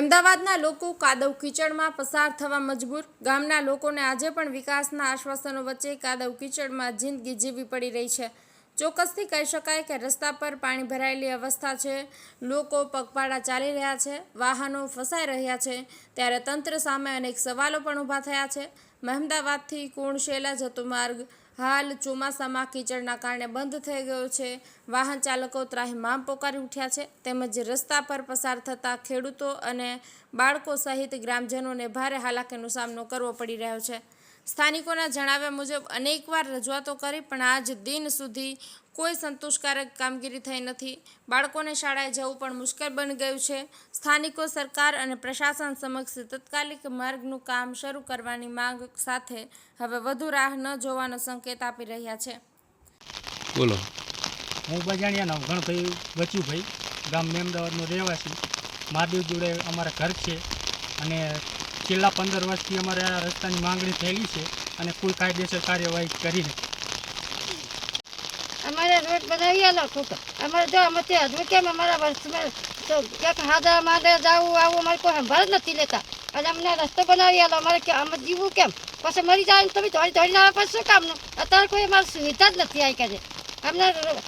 મહેમદાવાદના લોકો કાદવ કીચડમાં પસાર થવા મજબૂર. ગામના લોકોને આજે પણ વિકાસના આશ્વાસનો વચ્ચે કાદવ કીચડમાં જિંદગી જીવવી પડી રહી છે. ચોક્કસથી કહી શકાય કે રસ્તા પર પાણી ભરાયેલી અવસ્થા છે. લોકો પગપાળા ચાલી રહ્યા છે. વાહનો ફસાઈ રહ્યા છે. ત્યારે તંત્ર સામે અનેક સવાલો પણ ઊભા થયા છે. મહેમદાવાદથી કુણશેલા જતો માર્ગ હાલ ચોમાસામાં કીચડના કારણે બંધ થઈ ગયો છે. વાહન ચાલકો ત્રાહિમામ પોકારી ઉઠ્યા છે. તેમજ રસ્તા પર પસાર થતા ખેડૂતો અને બાળકો સહિત ગ્રામજનોને ભારે હાલાકીનો સામનો કરવો પડી રહ્યો છે. સ્થાનિકોના જણાવ્યા મુજબ અનેકવાર રજૂઆતો કરી પણ આજ દિન સુધી કોઈ સંતોષકારક કામગીરી થઈ નથી. બાળકોને શાળાએ જવું પણ મુશ્કેલ બની ગયું છે. સ્થાનિકો સરકાર અને પ્રશાસન સમક્ષ તત્કાલિક માર્ગનું કામ શરૂ કરવાની માંગ સાથે હવે વધુ રાહ ન જોવાનો સંકેત આપી રહ્યા છે. બોલો. હું બજાણિયાનો ગણભાઈ બચુભાઈ ગામ મેમદાવાદનો રહેવાસી. મહાદેવ જોડે અમારા ઘર છે અને છેલ્લા પંદર વર્ષથી અમારે આ રસ્તાની માંગણી થયેલી છે અને કુલ કાયદેસર કાર્યવાહી કરી અમારે રોડ બનાવી આલો ખોટો અમારે જો અમે તે હજુ કેમ અમારા વર્ષમાં તો ક્યાંક હાદા માદા જાવું આવું અમારે કોઈ સંભાળ જ નથી લેતા. અને અમને રસ્તો બનાવી આલો. અમારે કે અમે જીવવું કેમ? પછી મરી જાય ને તમે ધોળી ધોળીને આવે પછી શું કામનું અત્યારે કોઈ અમારી સુવિધા જ નથી આવી કરે અમને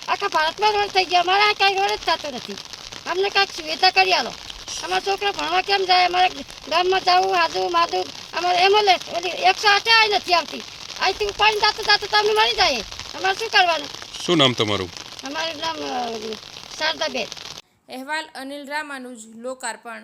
આખા ભારતમાં રોડ થઈ ગયા. અમારે આ કાંઈ રોડ જ થતો નથી. અમને કાંઈક સુવિધા કરી આલો. અમારા છોકરા ભણવા કેમ જાય? અમારે ગામમાં જવું હાદું માદું અમારે એમ્બ્યુલન્સ ઓલી એકસો આઠે આવી નથી આવતી. અહીંથી પાણી જાતું જાતું તમને મળી જાય અમારે શું કરવાનું? શું નામ તમારું? અમારું નામ શારદાબેન. અહેવાલ અનિલ રામાનુજ લોકાર્પણ.